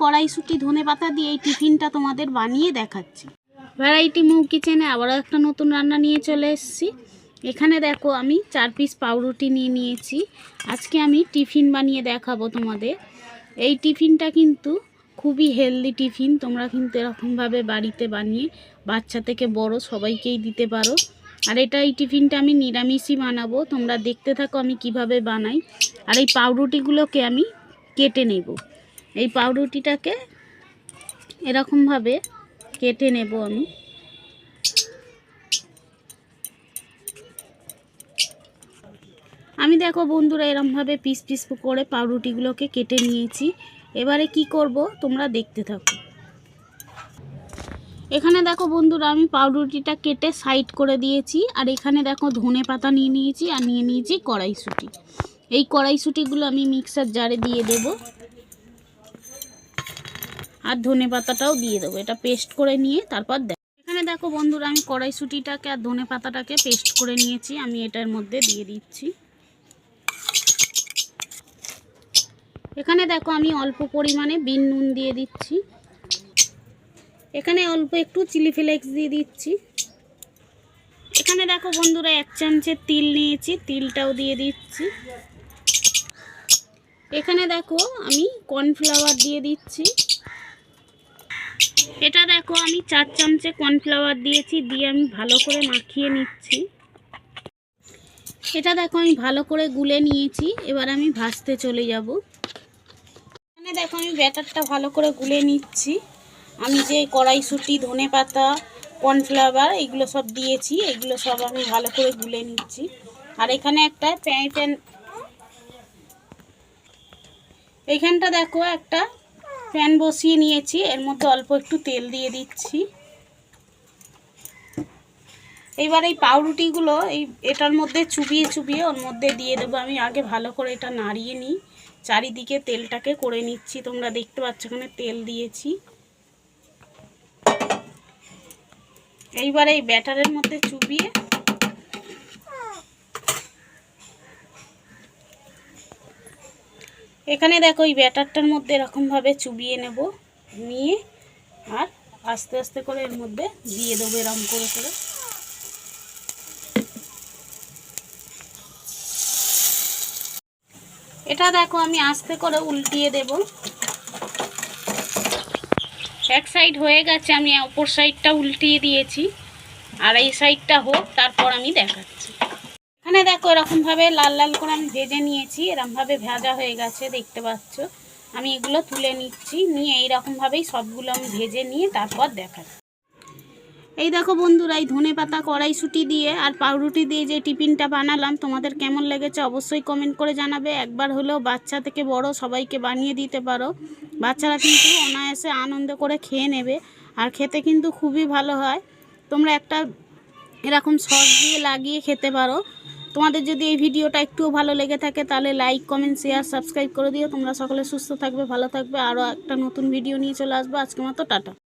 কড়াইশুটি ধনে পাতা দিয়ে এই টিফিনটা তোমাদের বানিয়ে দেখাচ্ছি। ভ্যারাইটি মৌ কিচেনে আবারও একটা নতুন রান্না নিয়ে চলে এসেছি। এখানে দেখো আমি চার পিস পাউরুটি নিয়ে নিয়েছি। আজকে আমি টিফিন বানিয়ে দেখাবো তোমাদের। এই টিফিনটা কিন্তু খুবই হেলদি টিফিন। তোমরা কিন্তু এরকমভাবে বাড়িতে বানিয়ে বাচ্চা থেকে বড় সবাইকেই দিতে পারো। আর এটা এই টিফিনটা আমি নিরামিষই বানাবো। তোমরা দেখতে থাকো আমি কীভাবে বানাই। আর এই পাউরুটিগুলোকে আমি কেটে নেব। এই পাউরুটিটাকে এরকমভাবে কেটে নেব আমি। আমি দেখো বন্ধুরা এরমভাবে পিস পিস করে পাউরুটিগুলোকে কেটে নিয়েছি। এবারে কি করব তোমরা দেখতে থাকো। এখানে দেখো বন্ধুরা, আমি পাউরুটিটা কেটে সাইড করে দিয়েছি, আর এখানে দেখো ধনে পাতা নিয়ে নিয়েছি, আর নিয়ে নিয়েছি কড়াইশুঁটি। এই কড়াইশুঁটিগুলো আমি মিক্সার জারে দিয়ে দেব। আর ধনে পাতাটাও দিয়ে দেবো। এটা পেস্ট করে নিয়ে তারপর দেখ। এখানে দেখো বন্ধুরা, আমি কড়াইশুঁটিটাকে আর ধনে পাতাটাকে পেস্ট করে নিয়েছি। আমি এটার মধ্যে দিয়ে দিচ্ছি। এখানে দেখো আমি অল্প পরিমাণে বিন নুন দিয়ে দিচ্ছি। এখানে অল্প একটু চিলি ফ্লেক্স দিয়ে দিচ্ছি। এখানে দেখো বন্ধুরা, এক চামচের তিল নিয়েছি, তিলটাও দিয়ে দিচ্ছি। এখানে দেখো আমি কর্নফ্লাওয়ার দিয়ে দিচ্ছি। এটা দেখো, আমি চার চামচে কর্নফ্লাওয়ার দিয়েছি, দিয়ে আমি ভালো করে মাখিয়ে নিচ্ছি। এটা দেখো, আমি ভালো করে গুলে নিয়েছি, এবার আমি ভাজতে চলে যাব। এখানে দেখো, আমি ব্যাটারটা ভালো করে গুলে নিচ্ছি। আমি যে কড়াইশুঁটি ধনে পাতা কর্নফ্লাওয়ার এগুলো সব দিয়েছি, এগুলো সব আমি ভালো করে গুলে নিচ্ছি। আর এখানে একটা প্যান প্যান এইখানটা দেখো, একটা প্যান বসিয়ে নিয়েছি। এর মধ্যে অল্প একটু তেল দিয়ে দিচ্ছি। এবার এই পাউরুটিগুলো এই এটার মধ্যে চুবিয়ে চুবিয়ে ওর মধ্যে দিয়ে দেবো। আমি আগে ভালো করে এটা নাড়িয়ে নিই। চারিদিকে তেলটাকে করে নিচ্ছি। তোমরা দেখতে পাচ্ছ এখানে তেল দিয়েছি। এইবার এই ব্যাটারের মধ্যে চুবিয়ে এখানে দেখো এই ব্যাটারটার মধ্যে এরকমভাবে চুবিয়ে নেব, নিয়ে আর আস্তে আস্তে করে এর মধ্যে দিয়ে দেবো এরকম করে করে। এটা দেখো আমি আস্তে করে উল্টিয়ে দেব। এক সাইড হয়ে গেছে, আমি অপর সাইডটা উল্টিয়ে দিয়েছি। আর এই সাইডটা হোক, তারপর আমি দেখাচ্ছি। এখানে দেখো, এরকমভাবে লাল লাল করে আমি ভেজে নিয়েছি, এরকমভাবে ভাজা হয়ে গেছে, দেখতে পাচ্ছ। আমি এগুলো তুলে নিচ্ছি, নিয়ে এইরকমভাবেই সবগুলো আমি ভেজে নিয়ে তারপর দেখাচ্ছি। এই দেখো বন্ধুরা, এই ধনে পাতা কড়াইশুঁটি দিয়ে আর পাউরুটি দিয়ে যে টিফিনটা বানালাম, তোমাদের কেমন লেগেছে অবশ্যই কমেন্ট করে জানাবে। একবার হলেও বাচ্চা থেকে বড় সবাইকে বানিয়ে দিতে পারো। বাচ্চারা কিন্তু অনায়াসে আনন্দ করে খেয়ে নেবে, আর খেতে কিন্তু খুবই ভালো হয়। তোমরা একটা এরকম সস দিয়ে লাগিয়ে খেতে পারো। তোমাদের যদি এই ভিডিওটা একটুও ভালো লেগে থাকে, তাহলে লাইক কমেন্ট শেয়ার সাবস্ক্রাইব করে দিও। তোমরা সকলে সুস্থ থাকবে, ভালো থাকবে। আরও একটা নতুন ভিডিও নিয়ে চলে আসব। আজকে মতো, টাটা।